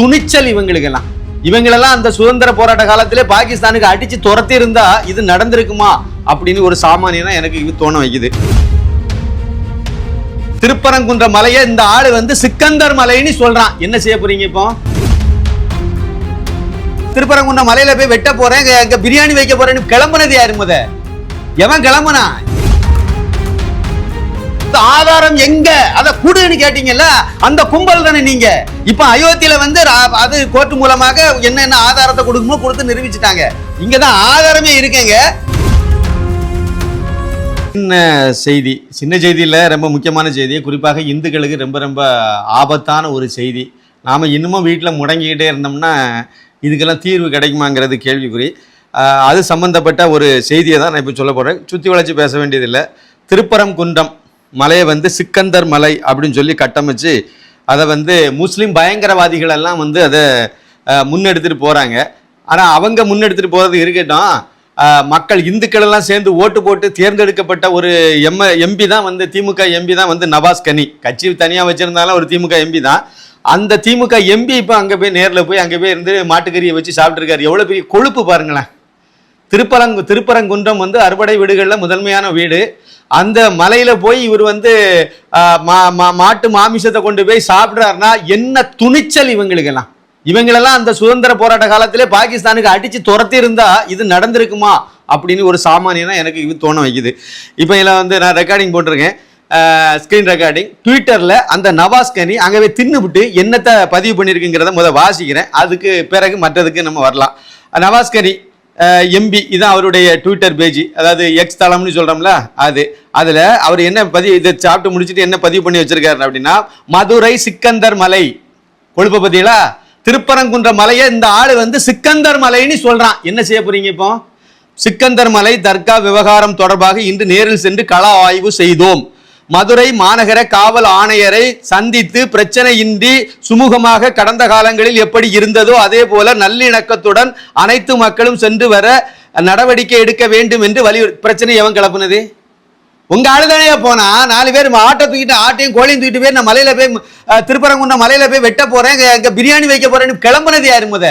துணிச்சல் இவங்களுக்கெல்லாம். இவங்களெல்லாம் அந்த சுதந்திர போராட்ட காலத்திலே பாகிஸ்தானுக்கு அடிச்சு துரத்தி இருந்தா இது நடந்திருக்குமா அப்படின்னு ஒரு சாமானியனா எனக்கு இது தோண வைக்குது. திருப்பரங்குன்ற மலையை இந்த ஆளு வந்து சிக்கந்தர் மலைன்னு சொல்றான். என்ன செய்ய போறீங்க இப்போ? திருப்பரங்குன்ற மலையில போய் வெட்ட போறேன். பிரியாணி வைக்க போறேன்னு கிளம்புனது யாரு முத? எவன் கிளம்புனா? சொத்து ஆதாரம் எங்க? அதை குடுன்னு கேட்டீங்கல்ல அந்த கும்பல் தானே நீங்க. இப்ப அயோத்தியில வந்து அது கோர்ட் மூலமாக என்னென்ன ஆதாரத்தை கொடுக்குமோ கொடுத்து நிரூபிச்சுட்டாங்க. இங்க தான் ஆதாரமே இருக்குங்க. சின்ன செய்தி. சின்ன செய்தியில் ரொம்ப முக்கியமான செய்தி. குறிப்பாக இந்துக்களுக்கு ரொம்ப ரொம்ப ஆபத்தான ஒரு செய்தி. நாம் இன்னமும் வீட்டில் முடங்கிக்கிட்டே இருந்தோம்னா இதுக்கெல்லாம் தீர்வு கிடைக்குமாங்கிறது கேள்விக்குறி. அது சம்மந்தப்பட்ட ஒரு செய்தியை தான் நான் இப்போ சொல்ல போகிறேன் சுற்றி வளைச்சி பேச வேண்டியதில்லை. திருப்பரங்குன்றம். மலையை வந்து சிக்கந்தர் மலை அப்படின்னு சொல்லி கட்டமைச்சு அதை வந்து முஸ்லீம் பயங்கரவாதிகள் எல்லாம் வந்து அதை முன்னெடுத்துட்டு போகிறாங்க ஆனால் அவங்க முன்னெடுத்துட்டு போகிறது இருக்கட்டும் மக்கள் இந்துக்கள் எல்லாம் சேர்ந்து ஓட்டு போட்டு தேர்ந்தெடுக்கப்பட்ட ஒரு எம் எம்பி தான் வந்து திமுக எம்பி தான் வந்து நவாஸ் கனி. கட்சி தனியாக வச்சுருந்தாலும் ஒரு திமுக எம்பி தான். அந்த திமுக எம்பி இப்போ அங்கே போய் நேரில் போய் அங்கே போய் இருந்து மாட்டுக்கறியை வச்சு சாப்பிட்ருக்காரு எவ்வளோ பெரிய கொழுப்பு பாருங்களேன். திருப்பரங்கு திருப்பரங்குன்றம் வந்து அறுபடை வீடுகளில் முதன்மையான வீடு. அந்த மலையில போய் இவர் வந்து மா- மா- மாட்டு மாமிசத்தை கொண்டு போய் சாப்பிட்றாருன்னா என்ன துணிச்சல் இவங்களுக்கெல்லாம்? இவங்களெல்லாம் அந்த சுதந்திர போராட்ட காலத்திலே பாகிஸ்தானுக்கு அடிச்சு துரத்தி இருந்தா இது நடந்திருக்குமா? அப்படின்னு ஒரு சாமானியனா எனக்கு இது தோண வைக்குது. இப்போ இதில் வந்து நான் ரெக்கார்டிங் போட்டிருக்கேன். ஸ்க்ரீன் ரெக்கார்டிங் ட்விட்டரில் அந்த நவாஸ் கனி அங்கே போய் தின்னுபிட்டு என்னத்தை பதிவு பண்ணியிருக்குங்கிறத முத வாசிக்கிறேன். அதுக்கு பிறகு மற்றதுக்கு நம்ம வரலாம். நவாஸ் கனி எம்பி இதுதான் அவருடைய ட்விட்டர் பேஜ் அதாவது எக்ஸ் தளம்னு சொல்கிறோம்ல அது. அதில் அவர் என்ன பதிவு இதை சாப்பிட்டு முடிச்சுட்டு என்ன பதிவு பண்ணி வச்சிருக்காரு அப்படின்னா மதுரை சிக்கந்தர் மலை. கொழுப்ப பத்தியலா? திருப்பரங்குன்ற மலையை இந்த ஆள் வந்து சிக்கந்தர் மலைன்னு சொல்கிறான் என்ன செய்ய போறீங்க இப்போ? சிக்கந்தர் மலை தர்கா விவகாரம் தொடர்பாக இன்று நேரில் சென்று கள ஆய்வு செய்தோம். மதுரை மாநகர காவல் ஆணையரை சந்தித்து பிரச்சனையின்றி சுமூகமாக கடந்த காலங்களில் எப்படி இருந்ததோ அதே போல நல்லிணக்கத்துடன் அனைத்து மக்களும் சென்று வர நடவடிக்கை எடுக்க வேண்டும் என்று வலியுறு பிரச்சனை எவன் கிளப்புனது? உங்க ஆளுதானையா போனா நாலு பேர் ஆட்டை தூக்கிட்டு ஆட்டையும் கோழியும் தூக்கிட்டு போய் நான் மலையில போய் திருப்பரங்குன்ற மலையில போய் வெட்ட போறேன் அங்க பிரியாணி வைக்க போறேன்னு கிளம்புனது யாரு முத?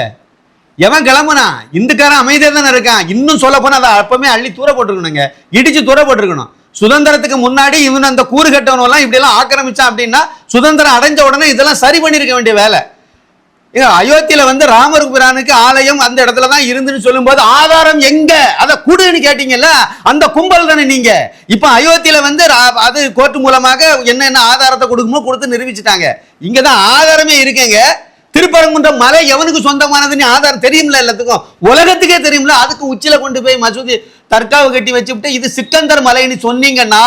எவன் கிளம்புனா? இந்துக்காரன் அமைதியாக தானே இருக்கான். இன்னும் சொல்ல போனா அதை அப்பவுமே அள்ளி தூர போட்டிருக்கணுங்க. இடிச்சு தூர போட்டிருக்கணும். சுதந்திரத்துக்கு முன்னாடி இவன் அந்த கூறு கட்டவனும் எல்லாம் இப்படி எல்லாம் ஆக்கிரமிச்சான் அப்படின்னா சுதந்திரம் அடைஞ்ச உடனே இதெல்லாம் சரி பண்ணிருக்க வேண்டிய வேலை. அயோத்தியில வந்து ராமர் பிரானுக்கு ஆலயம் அந்த இடத்துல தான் இருந்துன்னு சொல்லும்போது ஆதாரம் எங்க? அதை குடுன்னு கேட்டீங்கல்ல அந்த கும்பல் தானே நீங்க. இப்ப அயோத்தியில வந்து அது கோர்ட் மூலமாக என்னென்ன ஆதாரத்தை கொடுக்குமோ கொடுத்து நிரூபிச்சுட்டாங்க. இங்க தான் ஆதாரமே இருக்குங்க. திருப்பரங்குன்ற மலை எவனுக்கு சொந்தமானதுன்னு ஆதாரம் தெரியும்ல எல்லாத்துக்கும். உலகத்துக்கே தெரியும்ல அதுக்கு உச்சில கொண்டு போய் மசூதி தர்காவை கட்டி வச்சுட்டு இது சிக்கந்தர் மலைன்னு சொன்னீங்கன்னா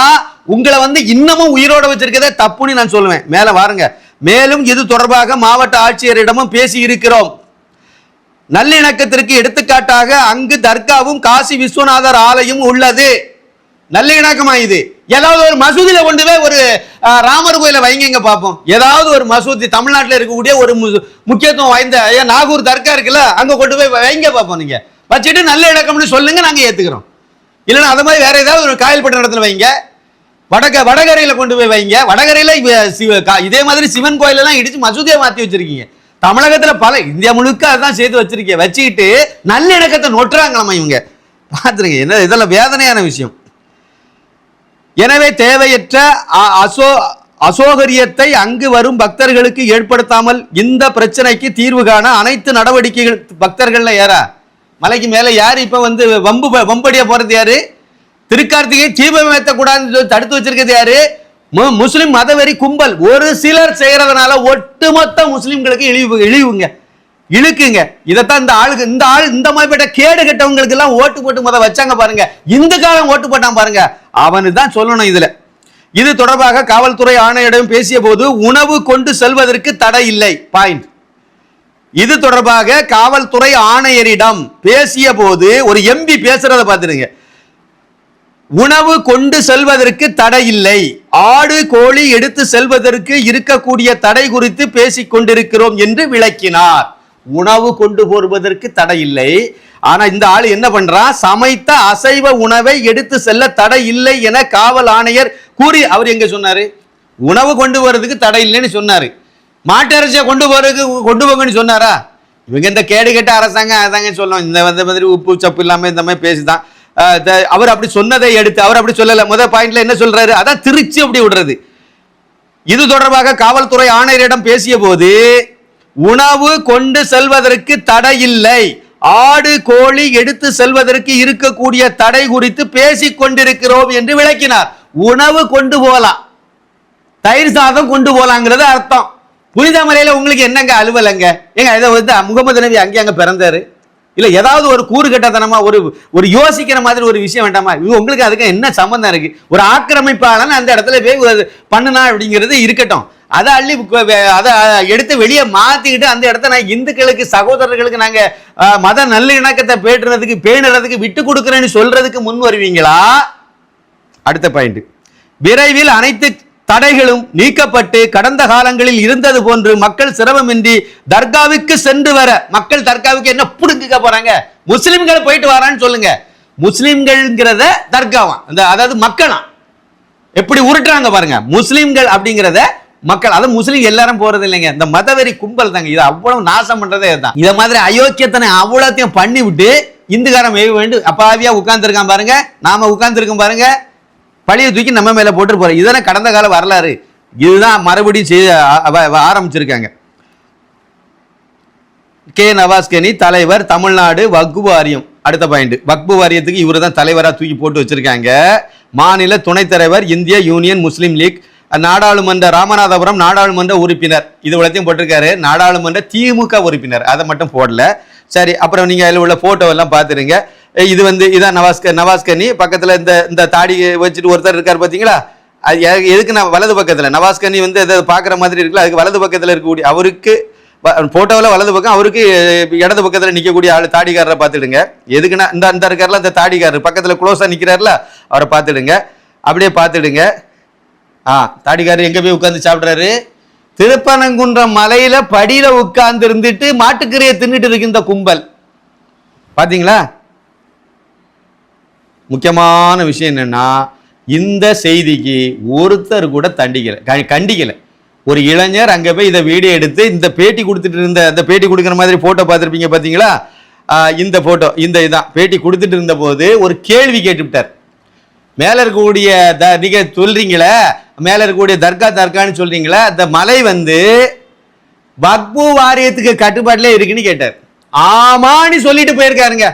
உங்களை வந்து இன்னமும் உயிரோட வச்சிருக்கதே தப்புன்னு நான் சொல்லுவேன். மேல வாருங்க. மேலும் இது தொடர்பாக மாவட்ட ஆட்சியரிடமும் பேசி இருக்கிறோம். நல்லிணக்கத்திற்கு எடுத்துக்காட்டாக அங்கு தர்காவும் காசி விஸ்வநாதர் ஆலயம் உள்ளது. நல்லிணக்கமா இது? ஏதாவது ஒரு மசூதியில கொண்டு போய் ஒரு ராமர் கோயில வைங்க பார்ப்போம் ஏதாவது ஒரு மசூதி தமிழ்நாட்டில் இருக்கக்கூடிய ஒரு முக்கியத்துவம் வாய்ந்த ஐயா, நாகூர் தர்கா இருக்குல்ல அங்க கொண்டு போய் வைங்க பார்ப்போம் நீங்க. வச்சுட்டு நல்ல இணக்கம்னு சொல்லுங்க நாங்க ஏத்துக்கிறோம். இல்லைன்னா அது மாதிரி வேற ஏதாவது ஒரு காயல்பட்ட இடத்துல வைங்க. வடக வடகரையில் கொண்டு போய் வைங்க. வடகரையில் சிவ- கா- இதே மாதிரி சிவன் கோயிலெல்லாம் இடித்து இடிச்சு மசூதியை மாற்றி வச்சிருக்கீங்க. தமிழகத்தில் பல இந்தியா முழுக்க அதான் செய்து வச்சிருக்கீங்க. வச்சுக்கிட்டு நல்லிணக்கத்தை நொட்டுறாங்களாமா இவங்க. பார்த்துருங்க என்ன இதெல்லாம் வேதனையான விஷயம். எனவே தேவையற்ற அ- அசோ அசோகரியத்தை அங்கு வரும் பக்தர்களுக்கு ஏற்படுத்தாமல் இந்த பிரச்சனைக்கு தீர்வு காண அனைத்து நடவடிக்கைகள் பக்தர்கள்ல ஏற? மலைக்கு மேலே யார் இப்போ வந்து வம்பு வம்படியாக போகிறது யார்? திருக்கார்த்திகை தீபம் ஏற்றக்கூடாதுன்னு சொல்லி தடுத்து வச்சிருக்கிறது யார்? மு- முஸ்லீம் மதவெறி கும்பல். ஒரு சிலர் செய்கிறதுனால ஒட்டுமொத்த முஸ்லீம்களுக்கு இழிவு இழிவுங்க. இழுக்குங்க. இதைத்தான் இந்த ஆளுக்கு இந்த ஆள் இந்த மாதிரிப்பட்ட கேடு கட்டவங்களுக்கு எல்லாம் ஓட்டு போட்டு முத வச்சாங்க பாருங்க. இந்த காலம் ஓட்டு போட்டான் பாருங்க. அவனு தான் சொல்லணும் இதுல. இது தொடர்பாக காவல்துறை ஆணையிடம் பேசிய போது உணவு கொண்டு செல்வதற்கு தடை இல்லை. பாயிண்ட் இது தொடர்பாக காவல்துறை ஆணையரிடம் பேசிய போது ஒரு எம்பி பேசுறத பார்த்துருங்க உணவு கொண்டு செல்வதற்கு தடை இல்லை ஆடு கோழி எடுத்து செல்வதற்கு இருக்கக்கூடிய தடை குறித்து பேசிக் கொண்டிருக்கிறோம் என்று விளக்கினார். உணவு கொண்டு போவதற்கு தடை இல்லை ஆனா இந்த ஆள் என்ன பண்றான் சமைத்த அசைவ உணவை எடுத்து செல்ல தடை இல்லை என காவல் ஆணையர் கூறி அவர் எங்க சொன்னாரு? உணவு கொண்டு வர்றதுக்கு தடை இல்லைன்னு சொன்னாரு. மாட்டு இறைச்சியை கொண்டு போறதுக்கு கொண்டு போங்கன்னு சொன்னாரா? இவங்க இந்த கேடு கெட்ட அரசாங்கம் அரசாங்கம் சொல்லணும். இந்த வந்த மாதிரி உப்பு சப்பு இல்லாமல் இந்த மாதிரி பேசிதான். த- அவர் அப்படி சொன்னதை எடுத்து அவர் அப்படி சொல்லலை. முதல் பாயிண்ட்ல என்ன சொல்றாரு? அதான் திருச்சி அப்படி விடுறது. இது தொடர்பாக காவல்துறை ஆணையரிடம் பேசிய போது உணவு கொண்டு செல்வதற்கு தடை இல்லை. ஆடு கோழி எடுத்து செல்வதற்கு இருக்கக்கூடிய தடை குறித்து பேசிக் கொண்டிருக்கிறோம் என்று விளக்கினார். உணவு கொண்டு போகலாம். தயிர் சாதம் கொண்டு போலாங்கிறது அர்த்தம். புனித மலையில உங்களுக்கு என்னங்க அலுவலங்க? ஏங்க இதை வந்து முகமது நபி அங்கே அங்கே பிறந்தாரு. இல்ல ஏதாவது ஒரு கூறு கட்டத்தனமா ஒரு ஒரு யோசிக்கிற மாதிரி ஒரு விஷயம் வேண்டாமா? இது உங்களுக்கு அதுக்கு என்ன சம்பந்தம் இருக்கு? ஒரு ஆக்கிரமிப்பாளன் அந்த இடத்துல போய் ஒரு பண்ணுனா அப்படிங்கிறது இருக்கட்டும். அதை அள்ளி அதை எடுத்து வெளியே மாத்திக்கிட்டு அந்த இடத்த நான் இந்துக்களுக்கு சகோதரர்களுக்கு நாங்க மத மத நல்லிணக்கத்தை பேட்டுறதுக்கு பேணுறதுக்கு விட்டு கொடுக்குறேன்னு சொல்றதுக்கு முன் வருவீங்களா? அடுத்த பாயிண்ட் விரைவில் அனைத்து தடைகளும் நீக்கப்பட்டு கடந்த காலங்களில் இருந்தது போன்று மக்கள் சிரமமின்றி தர்காவுக்கு சென்று வர மக்கள் தர்காவுக்கு என்ன புடுங்கிக்க போறாங்க? முஸ்லிம்கள் போயிட்டு வரான்னு சொல்லுங்க. முஸ்லிம்கள்ங்கிறத தர்காவா? அந்த அதாவது மக்களாம் எப்படி உருட்டுறாங்க பாருங்க. முஸ்லிம்கள் அப்படிங்கிறத மக்கள் அது முஸ்லீம் எல்லாரும் போறது இல்லைங்க. இந்த மதவெறி கும்பல் தாங்க. இது அவ்வளவு நாசம் பண்றதே தான் இதை மாதிரி அயோக்கியத்தனை அவ்வளோத்தையும் பண்ணி விட்டு இந்துக்காரன் வேண்டும் அப்பாவியா உட்கார்ந்துருக்கான் பாருங்க. நாம உட்கார்ந்துருக்கோம் பாருங்க. பழியை தூக்கி நம்ம மேலே போட்டு போகிறோம் இதுதானே கடந்த கால வரலாறு. இதுதான் மறுபடியும் செய்ய ஆரம்பிச்சிருக்காங்க. கே. நவாஸ்கனி தலைவர் தமிழ்நாடு வக்பு வாரியம். அடுத்த பாயிண்ட் வக்பு வாரியத்துக்கு இவர் தான் தலைவராக தூக்கி போட்டு வச்சிருக்காங்க. மாநில துணைத் தலைவர் இந்திய யூனியன் முஸ்லீம் லீக் நாடாளுமன்ற ராமநாதபுரம் நாடாளுமன்ற உறுப்பினர். இது இவ்வளத்தையும் போட்டிருக்காரு. நாடாளுமன்ற திமுக உறுப்பினர். அதை மட்டும் போடல. சரி அப்புறம் நீங்கள் அதில் உள்ள ஃபோட்டோ எல்லாம் பார்த்துருங்க. இது வந்து இதான் நவாஸ்க நவாஸ்கனி பக்கத்தில் இந்த இந்த தாடி வச்சுட்டு ஒருத்தர் இருக்கார் பார்த்தீங்களா அது எதுக்கு நான் வலது பக்கத்தில்? நவாஸ்கனி வந்து எதாவது பார்க்குற மாதிரி இருக்குல்ல அதுக்கு வலது பக்கத்தில் இருக்கக்கூடிய அவருக்கு போட்டோவில் வலது பக்கம் அவருக்கு இடது பக்கத்தில் நிற்கக்கூடிய ஆள் தாடிக்காரரை பார்த்துடுங்க. எதுக்குன்னா இந்த இந்த இருக்கார்ல இந்த தாடிக்காரர் பக்கத்தில் க்ளோஸாக நிற்கிறார்ல அவரை பார்த்துடுங்க. அப்படியே பார்த்துடுங்க. ஆ தாடிக்காரர் எங்கே போய் உட்காந்து சாப்பிட்றாரு? திருப்பனங்குன்றம் மலையில படியில உட்கார்ந்து இருந்துட்டு மாட்டுக்கறியை தின்னுட்டு இருக்கு இந்த கும்பல். பாத்தீங்களா? முக்கியமான விஷயம் என்னென்னா இந்த செய்திக்கு ஒருத்தர் கூட தண்டிக்கலை க- ஒரு இளைஞர் அங்கே போய் இதை வீடியோ எடுத்து இந்த பேட்டி கொடுத்துட்டு இருந்த அந்த பேட்டி கொடுக்குற மாதிரி ஃபோட்டோ பார்த்துருப்பீங்க பார்த்தீங்களா இந்த ஃபோட்டோ இந்த இதான். பேட்டி கொடுத்துட்டு இருந்த போது ஒரு கேள்வி கேட்டுவிட்டார். மேலே இருக்கக்கூடிய த நீங்கள் சொல்கிறீங்களே மேலே இருக்கக்கூடிய தர்கா தர்கான்னு சொல்கிறீங்களே அந்த மலை வந்து பக்பு வாரியத்துக்கு கட்டுப்பாட்டிலே இருக்குன்னு கேட்டார். ஆமான்னு சொல்லிட்டு போயிருக்காருங்க.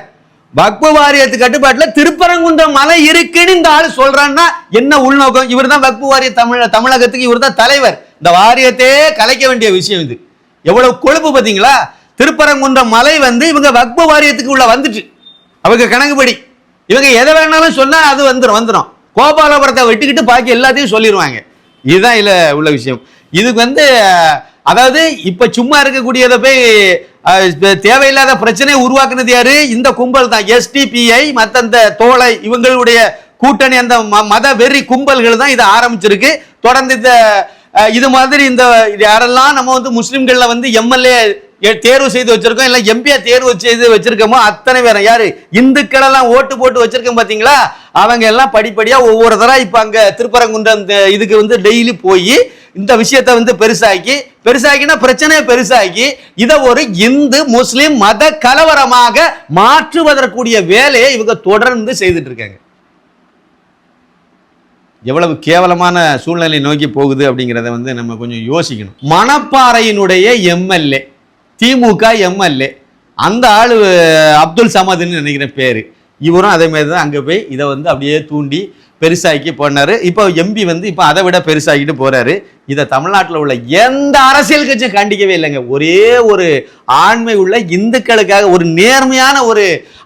வக்பு வாரியத்து கட்டுப்பாட்டுல திருப்பரங்குன்றம் மலை இருக்குன்னு இந்த ஆள் சொல்றான்னா என்ன உள்நோக்கம்? இவர் தான் வக்பு வாரிய தமிழ தமிழகத்துக்கு இவர் தான் தலைவர். இந்த வாரியத்தையே கலைக்க வேண்டிய விஷயம் இது. எவ்வளவு கொழுப்பு பாத்தீங்களா திருப்பரங்குன்றம் மலை வந்து இவங்க வக்பு வாரியத்துக்கு உள்ள வந்துட்டு அவங்க கணக்குப்படி. இவங்க எதை வேணாலும் சொன்னா அது வந்துடும் வந்துடும் கோபாலபுரத்தை வெட்டிக்கிட்டு பாக்கி எல்லாத்தையும் சொல்லிடுவாங்க இதுதான் இல்லை உள்ள விஷயம். இதுக்கு வந்து அதாவது இப்ப சும்மா இருக்கக்கூடியதை போய் தேவையில்லாத பிரச்சனையை உருவாக்குனது யாரு? இந்த கும்பல் தான். எஸ்டிபிஐ மற்ற இந்த தோலை இவங்களுடைய கூட்டணி அந்த ம- மத வெறி கும்பல்கள் தான் இதை ஆரம்பிச்சிருக்கு. தொடர்ந்து இந்த இது மாதிரி இந்த இது யாரெல்லாம் நம்ம வந்து முஸ்லிம்கள்ல வந்து எம்எல்ஏ தேர்வு செய்து வச்சிருக்கோம். இல்ல எம்பியா தேர்வு செய்து வச்சிருக்கோமோ அத்தனை பேரும். யாரு? இந்துக்கள் எல்லாம் ஓட்டு போட்டு வச்சிருக்கோம் பாத்தீங்களா? அவங்க எல்லாம் படிப்படியா ஒவ்வொரு தடவை இப்ப அங்க திருப்பரங்குன்றம் இதுக்கு வந்து டெய்லி போய் இந்த விஷயத்தை வந்து பெருசாக்கி பெருசாக்கினா பிரச்சனையை பெருசாக்கி இதை ஒரு இந்து முஸ்லீம் மத கலவரமாக மாற்றுவதற்குரிய வேலையை இவங்க தொடர்ந்து செய்துட்டு இருக்காங்க. எவ்வளவு கேவலமான சூழ்நிலை நோக்கி போகுது அப்படிங்கிறத வந்து நம்ம கொஞ்சம் யோசிக்கணும். மணப்பாறையினுடைய எம்எல்ஏ திமுக எம்எல்ஏ. அந்த ஆள் அப்துல் சமதுன்னு நினைக்கிறேன் பேர். இவரும் அதே மாதிரி தான் அங்கே போய் இதை வந்து அப்படியே தூண்டி பெருசாக்கி போனார். இப்போ எம்பி வந்து இப்போ அதை விட பெருசாக்கிட்டு போகிறாரு இதை தமிழ்நாட்டில் உள்ள எந்த அரசியல் கட்சியும் கண்டிக்கவே இல்லைங்க. ஒரே ஒரு ஆண்மை உள்ள இந்துக்களுக்காக ஒரு நேர்மையான ஒரு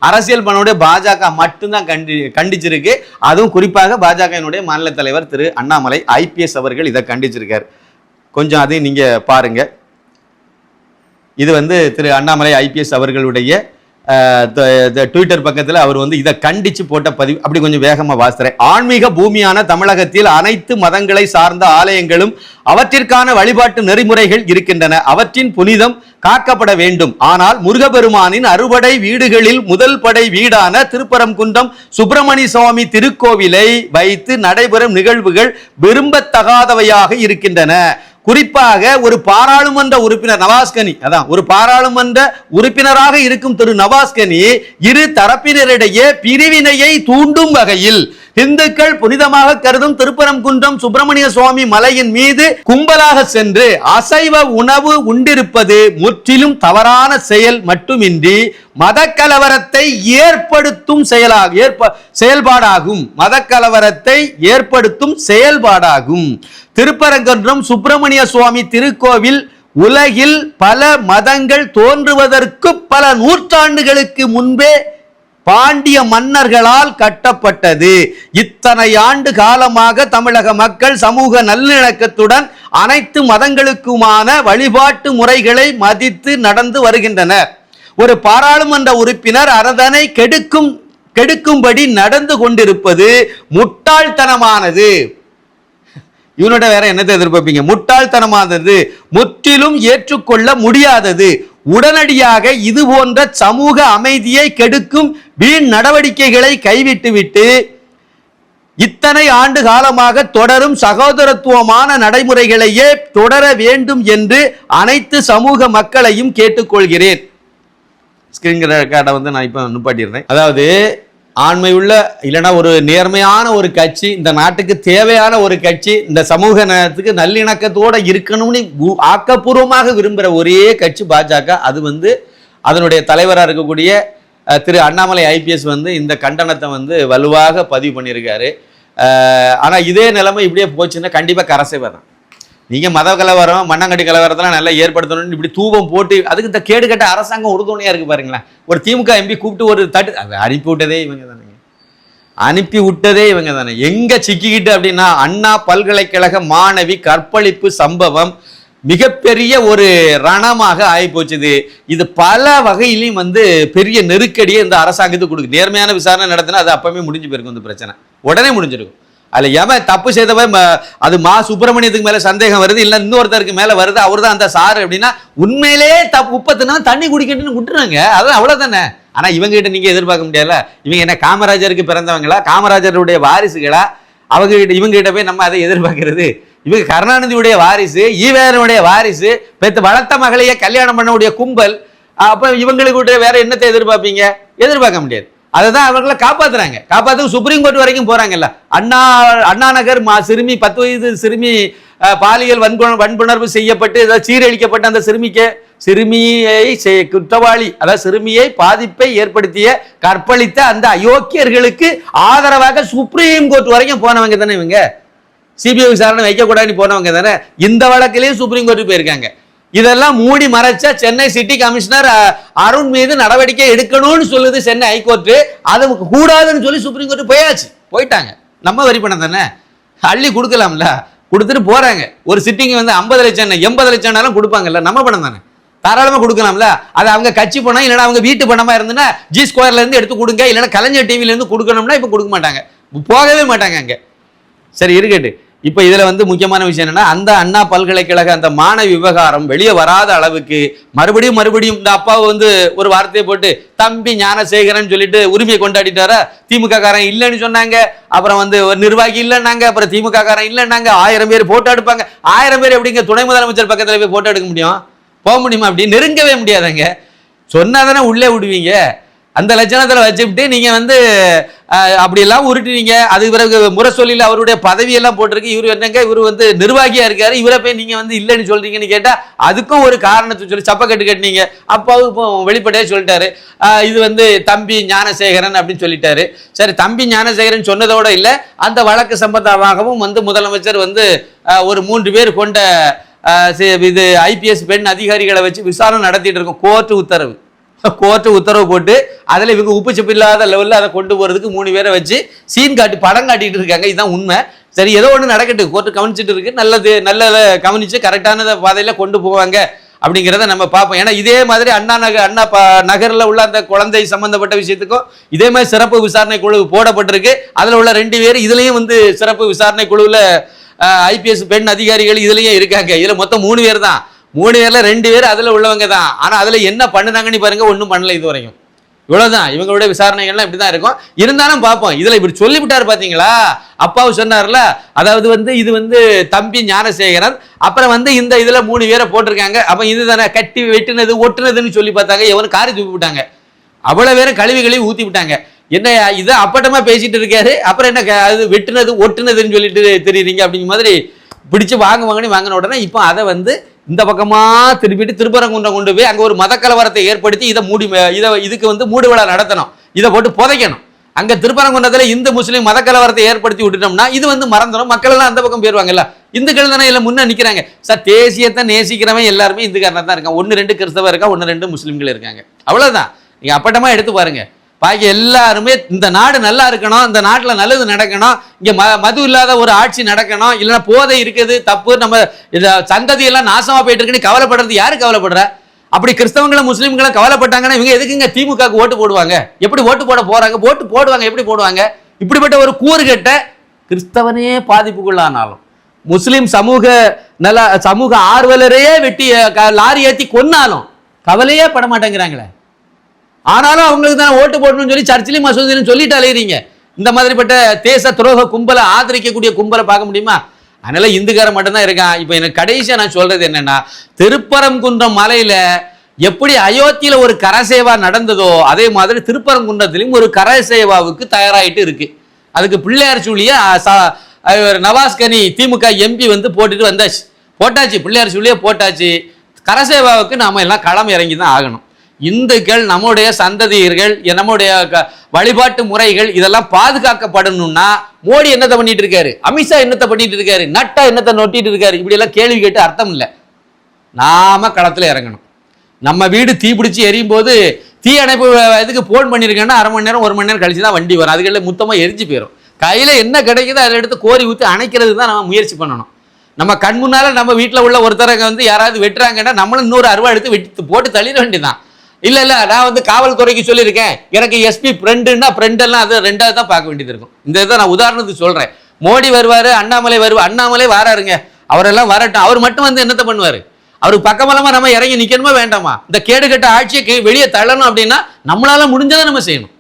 அரசியல் பண்ணோடைய பாஜக மட்டும்தான் கண்டி கண்டிச்சிருக்கு. அதுவும் குறிப்பாக பாஜகவினுடைய மாநில தலைவர் திரு அண்ணாமலை ஐபிஎஸ் அவர்கள் இதை கண்டிச்சிருக்கார். கொஞ்சம் அதையும் நீங்கள் பாருங்கள் இது வந்து திரு அண்ணாமலை ஐபிஎஸ் அவர்களுடைய த- ட்விட்டர் பக்கத்தில் அவர் வந்து இதை கண்டிச்சு போட்ட பதிவு. அப்படி கொஞ்சம் வேகமாக வாசுறேன் ஆன்மீக பூமியான தமிழகத்தில் அனைத்து மதங்களை சார்ந்த ஆலயங்களும் அவற்றிற்கான வழிபாட்டு நெறிமுறைகள் இருக்கின்றன. அவற்றின் புனிதம் காக்கப்பட வேண்டும். ஆனால் முருகபெருமானின் அறுபடை வீடுகளில் முதல் படை வீடான திருப்பரங்குன்றம் சுப்பிரமணிய சுவாமி திருக்கோவிலை வைத்து நடைபெறும் நிகழ்வுகள் விரும்பத்தகாதவையாக இருக்கின்றன. குறிப்பாக ஒரு பாராளுமன்ற உறுப்பினர் நவாஸ்கனி. அதான் ஒரு பாராளுமன்ற உறுப்பினராக இருக்கும் திரு நவாஸ்கனி இரு தரப்பினரிடையே பிரிவினையை தூண்டும் வகையில் இந்துக்கள் புனிதமாக கருதும் திருப்பரங்குன்றம் சுப்பிரமணிய சுவாமி மலையின் மீது கும்பலாக சென்று அசைவ உணவு உண்டிருப்பது முற்றிலும் தவறான செயல் மட்டுமின்றி மத கலவரத்தை ஏற்படுத்தும் செயலாக ஏற்ப செயல்பாடாகும். மத கலவரத்தை ஏற்படுத்தும் செயல்பாடாகும். திருப்பரங்குன்றம் சுப்பிரமணிய சுவாமி திருக்கோவில் உலகில் பல மதங்கள் தோன்றுவதற்கு பல நூற்றாண்டுகளுக்கு முன்பே பாண்டிய மன்னர்களால் கட்டப்பட்டது. இத்தனை ஆண்டு காலமாக தமிழக மக்கள் சமூக நல்லிணக்கத்துடன் அனைத்து மதங்களுக்குமான வழிபாட்டு முறைகளை மதித்து நடந்து வருகின்றனர். ஒரு பாராளுமன்ற உறுப்பினர் அரதனை கெடுக்கும் கெடுக்கும்படி நடந்து கொண்டிருப்பது முட்டாள்தனமானது. இவனோட வேற என்னத்தை எதிர்பார்ப்பீங்க? முட்டாள்தனமானது. முற்றிலும் ஏற்றுக்கொள்ள முடியாதது. உடனடியாக இது போன்ற சமூக அமைதியை கெடுக்கும் வீண் நடவடிக்கைகளை கைவிட்டுவிட்டு இத்தனை ஆண்டு காலமாக தொடரும் சகோதரத்துவமான நடைமுறைகளையே தொடர வேண்டும் என்று அனைத்து சமூக மக்களையும் கேட்டுக்கொள்கிறேன். ஸ்கிரீன் ரெக்கார்டை வந்து நான் இப்போ நிப்பாட்டிடுறேன். அதாவது ஆண்மையுள்ள இல்லைன்னா ஒரு நேர்மையான ஒரு கட்சி இந்த நாட்டுக்கு தேவையான ஒரு கட்சி இந்த சமூக நேரத்துக்கு நல்லிணக்கத்தோடு இருக்கணும்னு ஆக்கப்பூர்வமாக விரும்புகிற ஒரே கட்சி பாஜக. அது வந்து அதனுடைய தலைவராக இருக்கக்கூடிய திரு அண்ணாமலை ஐபிஎஸ் வந்து இந்த கண்டனத்தை வந்து வலுவாக பதிவு பண்ணியிருக்காரு. ஆனால் இதே நிலைமை இப்படியே போச்சுன்னா கண்டிப்பாக கரசைவை தான். நீங்கள் மத கலவரம் மண்ணங்கடி கலவரத்தெல்லாம் நல்லா ஏற்படுத்தணும்னு இப்படி தூபம் போட்டு அதுக்கு இந்த கேடு கட்ட அரசாங்கம் உறுதுணையாக இருக்கு பாருங்களேன். ஒரு திமுக எம்பி கூப்பிட்டு ஒரு தட்டு அனுப்பி விட்டதே இவங்க தானேங்க அனுப்பி விட்டதே இவங்க தானே. எங்கே சிக்கிக்கிட்டு அப்படின்னா அண்ணா பல்கலைக்கழக மாணவி கற்பழிப்பு சம்பவம் மிகப்பெரிய ஒரு ரணமாக ஆகிப்போச்சுது இது பல வகையிலையும் வந்து பெரிய நெருக்கடியை இந்த அரசாங்கத்துக்கு கொடுக்கு நேர்மையான விசாரணை நடத்தினா அது அப்பவுமே முடிஞ்சு போயிருக்கும் இந்த பிரச்சனை. உடனே முடிஞ்சிருக்கும். அதில் எவன் தப்பு செய்தவன் அது மா சுப்பிரமணியத்துக்கு மேலே சந்தேகம் வருது இல்லை இன்னொருத்தருக்கு மேலே வருது அவர் தான் அந்த சாரு அப்படின்னா உண்மையிலே தப்பு உப்பத்துனா தண்ணி குடிக்கட்டுன்னு விட்டுருங்க அதான் அவ்வளோதானே ஆனால் இவங்ககிட்ட நீங்கள் எதிர்பார்க்க முடியல இவங்க என்ன காமராஜருக்கு பிறந்தவங்களா? காமராஜருடைய வாரிசுகளா? அவங்ககிட்ட இவங்ககிட்ட போய் நம்ம அதை எதிர்பார்க்கறது? இவங்க கருணாநிதியுடைய வாரிசு ஈவேரனுடைய வாரிசு பெத்து வளர்த்த மகளையே கல்யாணம் பண்ணக்கூடிய கும்பல் அப்போ இவங்களுக்கு வேற என்னத்தை எதிர்பார்ப்பீங்க? எதிர்பார்க்க முடியாது. அதை தான் அவர்களை காப்பாத்துறாங்க. காப்பாத்து சுப்ரீம் கோர்ட் வரைக்கும் போறாங்கல்ல. அண்ணா அண்ணா நகர் மா சிறுமி பத்து வயது சிறுமி பாலியல் வன்கொ வன்புணர்வு செய்யப்பட்டு ஏதாவது சீரழிக்கப்பட்ட அந்த சிறுமிக்கு சிறுமியை செய்- குற்றவாளி அதாவது சிறுமியை பாதிப்பை ஏற்படுத்திய கற்பழித்த அந்த அயோக்கியர்களுக்கு ஆதரவாக சுப்ரீம் கோர்ட் வரைக்கும் போனவங்க தானே இவங்க? சிபிஐ விசாரணை வைக்கக்கூடாதுன்னு போனவங்க தானே இந்த வழக்கிலேயே சுப்ரீம் கோர்ட்டு போயிருக்காங்க. இதெல்லாம் மூடி மறைச்சா சென்னை சிட்டி கமிஷனர் அருண் மீது நடவடிக்கை எடுக்கணும்னு சொல்லுது சென்னை ஹைகோர்ட்டு அது கூடாதுன்னு சொல்லி சுப்ரீம் கோர்ட் போயாச்சு. போயிட்டாங்க. நம்ம வரி பணம் தானே? அள்ளி கொடுக்கலாம்ல. கொடுத்துட்டு போறாங்க. ஒரு சிட்டிங்க வந்து ஐம்பது லட்சம் எண்பது லட்சம்னாலும் கொடுப்பாங்கல்ல நம்ம பணம் தானே? தாராளமாக கொடுக்கலாம்ல. அது அவங்க கட்சி பணம் இல்லைன்னா அவங்க வீட்டு பணமா இருந்துன்னா ஜி ஸ்கொயர்ல இருந்து எடுத்து கொடுங்க. இல்லைன்னா கலைஞர் டிவிலேருந்து கொடுக்கணும்னா இப்போ கொடுக்க மாட்டாங்க. போகவே மாட்டாங்க அங்கே. சரி இருக்கட்டு இப்போ இதில் வந்து முக்கியமான விஷயம் என்னன்னா அந்த அண்ணா பல்கலைக்கழக அந்த மாணவி விவகாரம் வெளியே வராத அளவுக்கு மறுபடியும் மறுபடியும் இந்த அப்பாவை வந்து ஒரு வார்த்தையை போட்டு தம்பி ஞானசேகரன் சொல்லிட்டு உரிமையை கொண்டாடிட்டாரா? திமுக காரன் இல்லைன்னு சொன்னாங்க. அப்புறம் வந்து ஒரு நிர்வாகி இல்லைன்னாங்க. அப்புறம் திமுக காரன் இல்லைன்னாங்க. ஆயிரம் பேர் போட்டோ எடுப்பாங்க. ஆயிரம் பேர் எப்படிங்க துணை முதலமைச்சர் பக்கத்தில் போய் போட்டோ எடுக்க முடியும்? போக முடியுமா அப்படி? நெருங்கவே முடியாதுங்க. சொன்னாதானே உள்ளே விடுவீங்க. அந்த லட்சணத்தில் வச்சுக்கிட்டு நீங்கள் வந்து அப்படியெல்லாம் உருட்டுனீங்க. அதுக்கு பிறகு சொல்லியில் அவருடைய பதவியெல்லாம் போட்டிருக்கு. இவர் என்னங்க? இவர் வந்து நிர்வாகியாக இருக்காரு. இவரை போய் நீங்கள் வந்து இல்லைன்னு சொல்கிறீங்கன்னு கேட்டால் அதுக்கும் ஒரு காரணத்தை சொல்லி சப்பக்கட்டு கட்டினீங்க. அப்பாவும் இப்போ வெளிப்படையாக சொல்லிட்டாரு. இது வந்து தம்பி ஞானசேகரன் அப்படின்னு சொல்லிட்டாரு. சரி தம்பி ஞானசேகரன் சொன்னதோட இல்லை. அந்த வழக்கு சம்பந்தமாகவும் வந்து முதலமைச்சர் வந்து ஒரு மூன்று பேர் கொண்ட இது ஐபிஎஸ் பெண் அதிகாரிகளை வச்சு விசாரணை நடத்திட்டு இருக்கோம். கோர்ட்டு உத்தரவு. கோர்ட்டு உத்தரவு போட்டு அதில் இவங்க உப்பு சப்பு இல்லாத லெவலில் அதை கொண்டு போகிறதுக்கு மூணு பேரை வச்சு சீன் காட்டி படம் காட்டிகிட்டு இருக்காங்க. இதுதான் உண்மை. சரி ஏதோ ஒன்று நடக்கட்டு கோர்ட்டு கவனிச்சுட்டு இருக்கு. நல்லது நல்லதை கவனித்து கரெக்டான பாதையில் கொண்டு போவாங்க அப்படிங்கிறத நம்ம பார்ப்போம். ஏன்னா இதே மாதிரி அண்ணா நகர் அண்ணா ப நகரில் உள்ள அந்த குழந்தை சம்பந்தப்பட்ட விஷயத்துக்கும் இதே மாதிரி சிறப்பு விசாரணை குழு போடப்பட்டிருக்கு. அதில் உள்ள ரெண்டு பேர் இதுலேயும் வந்து சிறப்பு விசாரணை குழுவில் ஐபிஎஸ் பெண் அதிகாரிகள் இதுலேயும் இருக்காங்க. இதில் மொத்தம் மூணு பேர் தான். மூணு பேர்ல ரெண்டு பேர் அதில் உள்ளவங்க தான். ஆனால் அதில் என்ன பண்ணுனாங்கன்னு பாருங்க ஒன்றும் பண்ணல இது வரைக்கும் இவ்வளவுதான். இவங்களுடைய விசாரணைகள்லாம் இப்படி தான் இருக்கும். இருந்தாலும் பார்ப்போம். இதுல இப்படி சொல்லிவிட்டாரு பாத்தீங்களா? அப்பாவு சொன்னார்ல அதாவது வந்து இது வந்து தம்பி ஞானசேகரன் அப்புறம் வந்து இந்த இதுல மூணு பேரை போட்டிருக்காங்க. அப்ப இதுதானே கட்டி வெட்டினது ஒட்டுனதுன்னு சொல்லி பார்த்தாங்க. எவனு காரி தூக்கி விட்டாங்க. அவ்வளவு பேரும் கழுவி கழுவி ஊத்தி விட்டாங்க. என்ன இதை அப்பட்டமா பேசிட்டு இருக்காரு? அப்புறம் என்ன க- அது வெட்டுனது ஒட்டுனதுன்னு சொல்லிட்டு தெரியுறீங்க அப்படிங்கிற மாதிரி பிடிச்சு வாங்க வாங்கன்னு வாங்கின உடனே இப்போ அதை வந்து இந்த பக்கமா திருப்பிட்டு திருப்பரங்குன்றம் கொண்டு போய் அங்க ஒரு மத கலவரத்தை ஏற்படுத்தி இதை மூடி இதை இதுக்கு வந்து மூடு விழா நடத்தணும். இதை போட்டு புதைக்கணும். அங்க திருப்பரங்குன்றத்துல இந்து முஸ்லீம் மத கலவரத்தை ஏற்படுத்தி விட்டுட்டோம்னா இது வந்து மறந்துடும். மக்கள் எல்லாம் அந்த பக்கம் போயிருவாங்கல்ல. இந்துக்கள் தானே இல்லை முன்ன நிக்கிறாங்க. சார் தேசியத்தை நேசிக்கிறவன் எல்லாருமே இந்துக்காரனா தான் இருக்கான். ஒன்று ரெண்டு கிறிஸ்தவ இருக்கா ஒன்று ரெண்டு முஸ்லீம்கள் இருக்காங்க. அவ்வளவுதான். நீங்க அப்பட்டமா எடுத்து பாருங்க. பாக்கி எல்லாருமே இந்த நாடு நல்லா இருக்கணும் இந்த நாட்டில் நல்லது நடக்கணும் இங்கே ம மது இல்லாத ஒரு ஆட்சி நடக்கணும் இல்லைன்னா போதை இருக்குது தப்பு நம்ம இதை சந்ததியெல்லாம் நாசமாக போயிட்டு இருக்குன்னு கவலைப்படுறது யாரு கவலைப்படுறா? அப்படி கிறிஸ்தவங்களும் முஸ்லீம்களும் கவலைப்பட்டாங்கன்னா இவங்க எதுக்குங்க திமுகவுக்கு ஓட்டு போடுவாங்க? எப்படி ஓட்டு போட போகிறாங்க ஓட்டு போடுவாங்க எப்படி போடுவாங்க? இப்படிப்பட்ட ஒரு கூறுகட்ட கிறிஸ்தவனே பாதிப்புக்குள்ளானாலும் முஸ்லீம் சமூக நல சமூக ஆர்வலரையே வெட்டி க- லாரி ஏற்றி கொன்னாலும் கவலையே பட மாட்டேங்கிறாங்களே ஆனாலும் அவங்களுக்கு தான் ஓட்டு போடணும்னு சொல்லி சர்ச்சிலையும் மசூதியிலும் சொல்லிட்டு அலையிறீங்க இந்த மாதிரிப்பட்ட தேச துரோக கும்பலை ஆதரிக்கக்கூடிய கும்பலை பார்க்க முடியுமா? அதனால இந்துக்காரன் மட்டும்தான் இருக்கான். இப்போ எனக்கு கடைசியாக நான் சொல்றது என்னன்னா திருப்பரங்குன்றம் மலையில எப்படி அயோத்தியில ஒரு கரசேவா நடந்ததோ அதே மாதிரி திருப்பரங்குன்றத்திலையும் ஒரு கரசேவாவுக்கு தயாராகிட்டு இருக்கு. அதுக்கு பிள்ளையார் சூழிய நவாஸ்கனி திமுக எம்பி வந்து போட்டுட்டு வந்தாச்சு. போட்டாச்சு பிள்ளையார் சூழிய போட்டாச்சு. கரசேவாவுக்கு நாம எல்லாம் களம் இறங்கி தான் ஆகணும். இந்துக்கள் நம்முடைய சந்ததியர்கள் நம்முடைய க- வழிபாட்டு முறைகள் இதெல்லாம் பாதுகாக்கப்படணும்னா மோடி என்னத்தை பண்ணிட்டு இருக்காரு? அமித்ஷா என்னத்தை பண்ணிட்டு இருக்காரு? நட்டா என்னத்தை நொட்டிட்டு இருக்காரு? இப்படி எல்லாம் கேள்வி கேட்டு அர்த்தம் இல்லை. நாம களத்துல இறங்கணும். நம்ம வீடு தீபிடிச்சு எரியும் போது தீ அணைப்பு இதுக்கு ஃபோன் பண்ணியிருக்கேன்னா அரை மணி நேரம் ஒரு மணி நேரம் கழிச்சு தான் வண்டி வரும். அதுகளில் மொத்தமாக எரிஞ்சு போயிடும் கையில் என்ன கிடைக்குதோ அதை எடுத்து கோரி ஊற்றி அணைக்கிறது தான் நம்ம முயற்சி பண்ணணும். நம்ம கண் முன்னால நம்ம வீட்டில் உள்ள ஒருத்தரங்க வந்து யாராவது வெட்டுறாங்கன்னா நம்மளும் இன்னொரு அருவா எடுத்து வெட்டி போட்டு தள்ளிட வேண்டியதான் இல்லை இல்லை நான் வந்து காவல்துறைக்கு சொல்லியிருக்கேன். எனக்கு எஸ்பி ஃப்ரெண்டுன்னா ஃப்ரெண்டெல்லாம் அது ரெண்டாவது தான் பார்க்க வேண்டியது இருக்கும். இந்த இதை நான் உதாரணத்துக்கு சொல்கிறேன் மோடி வருவார் அண்ணாமலை வருவார் அண்ணாமலை வாராருங்க. அவரெல்லாம் வரட்டும். அவர் மட்டும் வந்து என்னத்தை பண்ணுவார்? அவருக்கு பக்கமலமாக நம்ம இறங்கி நிக்கணுமா வேண்டாமா? இந்த கேடுகட்ட ஆட்சியை வெளியே தள்ளணும் அப்படின்னா நம்மளால முடிஞ்சதை நம்ம செய்யணும்.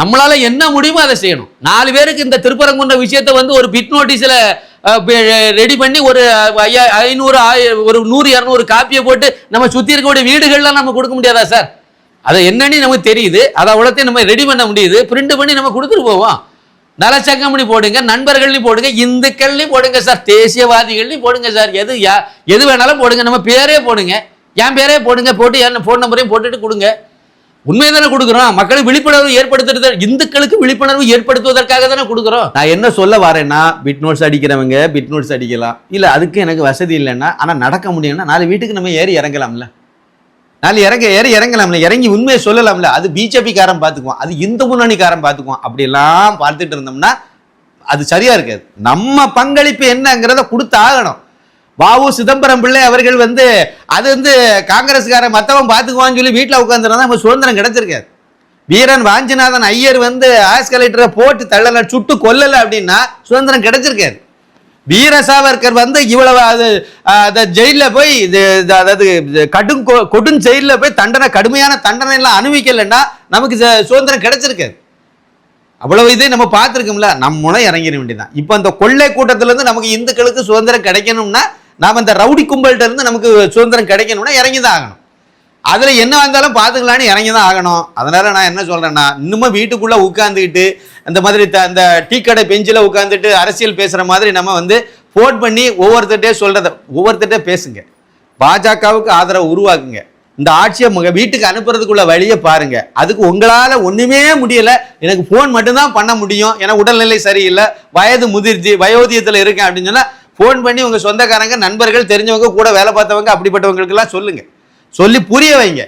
நம்மளால என்ன முடியுமோ அதை செய்யணும். நாலு பேருக்கு இந்த திருப்பரங்குன்ற விஷயத்தை வந்து ஒரு பிட் நோட்டீஸில் ரெடி பண்ணி ஒரு ஐயா ஐநூறு ஆயிரம் ஒரு நூறு இரநூறு காப்பியை போட்டு நம்ம சுற்றி இருக்கக்கூடிய வீடுகள்லாம் நம்ம கொடுக்க முடியாதா சார் அதை என்னன்னு நமக்கு தெரியுது. அதை அவ்வளோத்தையும் நம்ம ரெடி பண்ண முடியுது. பிரிண்ட் பண்ணி நம்ம கொடுத்துட்டு போவோம். நலச்சங்கமணி போடுங்க நண்பர்கள்லையும் போடுங்க இந்துக்கள்லையும் போடுங்க சார் தேசியவாதிகள்லையும் போடுங்க சார் எது யா எது வேணாலும் போடுங்க. நம்ம பேரே போடுங்க. என் பேரே போடுங்க. போட்டு என் ஃபோன் நம்பரையும் போட்டுட்டு கொடுங்க. உண்மையை தானே கொடுக்குறோம். மக்களுக்கு விழிப்புணர்வு ஏற்படுத்துறது இந்துக்களுக்கு விழிப்புணர்வு ஏற்படுத்துவதற்காக தானே கொடுக்குறோம். நான் என்ன சொல்ல வரேன்னா பிட் நோட்ஸ் அடிக்கிறவங்க பிட் நோட்ஸ் அடிக்கலாம். இல்லை அதுக்கு எனக்கு வசதி இல்லைன்னா ஆனால் நடக்க முடியும்னா நாலு வீட்டுக்கு நம்ம ஏறி இறங்கலாம்ல. நாலு இறங்க ஏறி இறங்கலாம்ல. இறங்கி உண்மையை சொல்லலாம்ல. அது பிஜேபிக்காரன் பார்த்துக்குவோம் அது இந்து முன்னணிக்காரன் பார்த்துக்குவோம் அப்படியெல்லாம் பார்த்துட்டு இருந்தோம்னா அது சரியா இருக்காது. நம்ம பங்களிப்பு என்னங்கிறத கொடுத்து ஆகணும் வாவு சிதம்பரம் பிள்ளை அவர்கள் வந்து அது வந்து காங்கிரஸ்காரன் மற்றவன் பார்த்துக்குவான்னு சொல்லி வீட்டில் உட்காந்துருந்தா நம்ம சுதந்திரம் கிடைச்சிருக்காது. வீரன் வாஞ்சிநாதன் ஐயர் வந்து ஆஸ்கலேட்டரை போட்டு தள்ளல சுட்டு கொல்லல அப்படின்னா சுதந்திரம் கிடைச்சிருக்காது. வீர சாவர்கர் வந்து இவ்வளவு அது அதை ஜெயிலில் போய் இது அதாவது கடும் கொ- கொடும் ஜெயிலில் போய் தண்டனை கடுமையான தண்டனை எல்லாம் அனுபவிக்கலைன்னா நமக்கு சுதந்திரம் கிடைச்சிருக்காது. அவ்வளவு இதே நம்ம பார்த்துருக்கோம்ல நம்மளும் இறங்கிட வேண்டியதான் இப்போ அந்த கொள்ளை கூட்டத்திலேருந்து நமக்கு இந்துக்களுக்கு சுதந்திரம் கிடைக்கணும்னா நாம் இந்த ரவுடி கும்பல்கிட்ட இருந்து நமக்கு சுதந்திரம் கிடைக்கணும்னா இறங்கி தான் ஆகணும். அதில் என்ன வந்தாலும் பார்த்துக்கலான்னு இறங்கி தான் ஆகணும். அதனால் நான் என்ன சொல்கிறேன்னா இன்னுமே வீட்டுக்குள்ளே உட்காந்துக்கிட்டு அந்த மாதிரி த- அந்த டீ கடை பெஞ்சில் உட்காந்துட்டு அரசியல் பேசுகிற மாதிரி நம்ம வந்து ஃபோன் பண்ணி ஒவ்வொருத்தட்டே சொல்கிறத ஒவ்வொருத்தட்டே பேசுங்க. பாஜகவுக்கு ஆதரவு உருவாக்குங்க. இந்த ஆட்சியை முக வீட்டுக்கு அனுப்புறதுக்குள்ள வழியை பாருங்கள் அதுக்கு உங்களால் ஒன்றுமே முடியலை. எனக்கு ஃபோன் மட்டும்தான் பண்ண முடியும். ஏன்னா உடல்நிலை சரியில்லை. வயது முதிர்ச்சி வயோதியத்தில் இருக்கேன் அப்படின்னு சொன்னால் ஃபோன் பண்ணி உங்கள் சொந்தக்காரங்க நண்பர்கள் தெரிஞ்சவங்க கூட வேலை பார்த்தவங்க அப்படிப்பட்டவங்களுக்கெல்லாம் சொல்லுங்கள் சொல்லி புரிய வைங்க.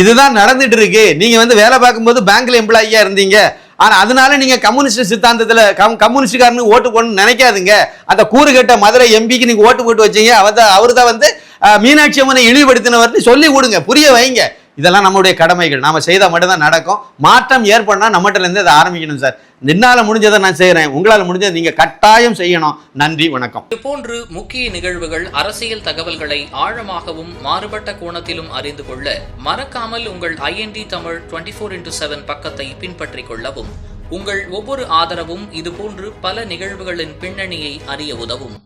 இதுதான் நடந்துட்டு இருக்கு. நீங்கள் வந்து வேலை பார்க்கும்போது பேங்க்ல எம்ப்ளாயியாக இருந்தீங்க. ஆனால் அதனால நீங்கள் கம்யூனிஸ்ட் சித்தாந்தத்தில் கம் கம்யூனிஸ்டுக்காரனு ஓட்டு போடணும்னு நினைக்காதுங்க. அந்த கூறுகட்ட மதுரை எம்பிக்கு நீங்கள் ஓட்டு போட்டு வச்சீங்க. அவர் தான் அவர் தான் வந்து மீனாட்சி அம்மனை இழிவுபடுத்தினவர்னு சொல்லி கொடுங்க. புரிய வைங்க. இதெல்லாம் நம்முடைய கடமைகள். நாம செய்தால் மட்டும்தான் நடக்கும். மாற்றம் ஏற்படனா நம்மகிட்டலேருந்து அதை ஆரம்பிக்கணும் சார். என்னால் முடிஞ்சதை நான் செய்கிறேன் உங்களால் முடிஞ்சதை நீங்க கட்டாயம் செய்யணும். நன்றி வணக்கம். இதுபோன்று முக்கிய நிகழ்வுகள் அரசியல் தகவல்களை ஆழமாகவும் மாறுபட்ட கோணத்திலும் அறிந்து கொள்ள மறக்காமல் உங்கள் IND Tamil twenty four into seven பக்கத்தை பின்பற்றிக் கொள்ளவும். உங்கள் ஒவ்வொரு ஆதரவும் இதுபோன்று பல நிகழ்வுகளின் பின்னணியை அறிய உதவும்.